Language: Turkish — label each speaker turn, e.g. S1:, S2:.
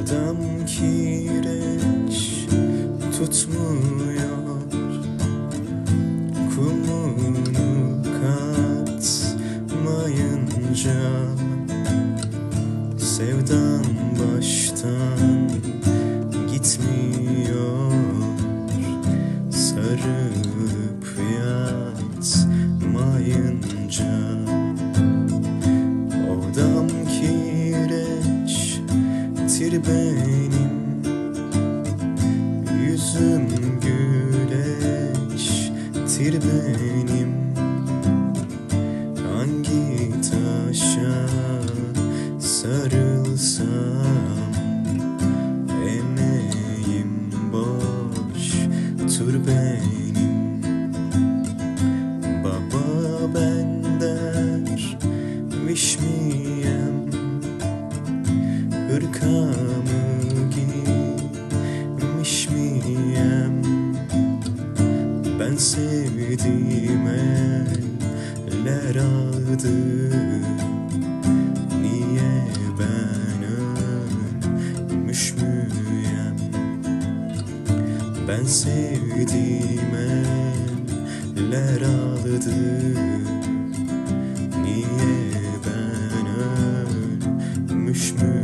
S1: Odam kireç tutmuyor Kumunu katmayınca Sevdan baştan gitmiyor Sarıp yatmayınca kireçtir benim. Yüzüm güleçtir benim. Hangi taşa sarılsam Emeğim boştur benim. Baba ben derviş miyim hırkamı giymiş miyim? Ben sevdiğime eller aldı Niye ben ölmüş müyem Ben sevdiğime eller aldı Niye ben ölmüş müyem